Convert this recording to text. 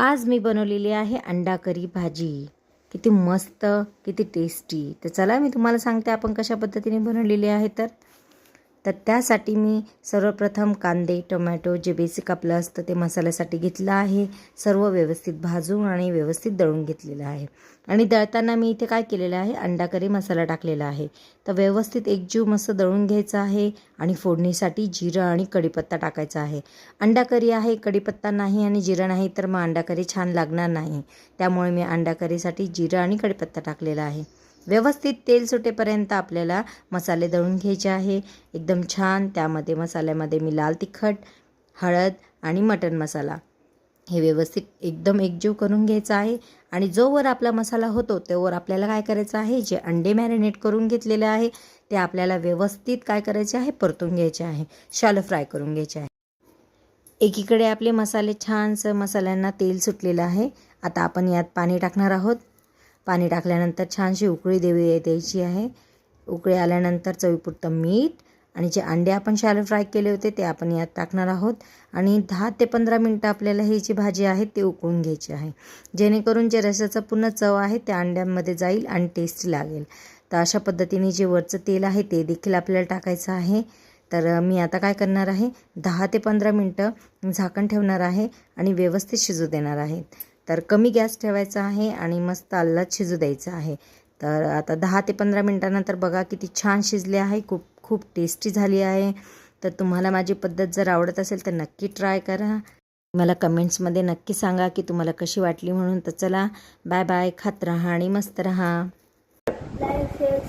आज मी बनवलेली आहे अंडा करी भाजी. किती मस्त किती टेस्टी तर चला मी तुम्हाला सांगते आपण कशा पद्धतीने बनवलेली आहे तर. तर त्यासाठी मी सर्वप्रथम कांदे टोमॅटो जे बेसिक आपलं असतं ते मसाल्यासाठी घेतलं आहे. सर्व व्यवस्थित भाजून आणि व्यवस्थित दळून घेतलेलं आहे. आणि दळताना मी इथे काय केलेलं आहे? अंडा करी मसाला टाकलेला आहे. तर व्यवस्थित एकजीव मस्त दळून घ्यायचं आहे आणि फोडणीसाठी जिरं आणि कढीपत्ता टाकायचा आहे. अंडा करी आहे कढीपत्ता नाही आणि जिरं नाही तर मग अंडा करी छान लागणार नाही. त्यामुळे मी अंडा करीसाठी जिरं आणि कढीपत्ता टाकलेला आहे. व्यवस्थित तेल सुटेपर्यंत आपल्याला मसाले दळून घ्यायचे आहे. एकदम छान. त्यामध्ये मसाल्यामध्ये मी लाल तिखट हळद आणि मटण मसाला. हे व्यवस्थित एकदम एकजीव करून घ्यायचं आहे. आणि जोवर आपला मसाला होतो त्यावर आपल्याला काय करायचं आहे? जे अंडे मॅरिनेट करून घेतलेले आहे ते आपल्याला व्यवस्थित काय करायचे आहे? परतून घ्यायचे आहे. शालो फ्राय करून घ्यायचे आहे. एकीकडे आपले मसाले छानसं मसाल्यांना तेल सुटलेलं आहे. आता आपण यात पाणी टाकणार आहोत. पाणी टाकल्यानंतर छानशी उकळी देवी द्यायची आहे. उकळी आल्यानंतर चवीपुरतं मीठ आणि जे अंडे आपण शॅलो फ्राय केले होते ते आपण यात टाकणार आहोत. आणि दहा ते पंधरा मिनटं आपल्याला ही जी भाजी आहे ती उकळून घ्यायची आहे. जेणेकरून जे रसाचं पूर्ण चव आहे त्या अंड्यांमध्ये जाईल आणि टेस्ट लागेल. तर अशा पद्धतीने जे वरचं तेल आहे ते देखील आपल्याला टाकायचं आहे. तर मी आता काय करणार आहे? दहा ते पंधरा मिनटं झाकण ठेवणार आहे आणि व्यवस्थित शिजू देणार आहे. तर कमी गॅस ठेवायचा आहे आणि मस्त आल्लात शिजू द्यायचं आहे. तर आता दहा ते पंधरा मिनटानंतर बघा किती छान शिजले आहे. खूप खूप टेस्टी झाली आहे. तर तुम्हाला माझी पद्धत जर आवडत असेल तर नक्की ट्राय करा. मला कमेंट्समध्ये नक्की सांगा की तुम्हाला कशी वाटली म्हणून. तर चला बाय बाय खात राहा आणि मस्त राहा. Like, share,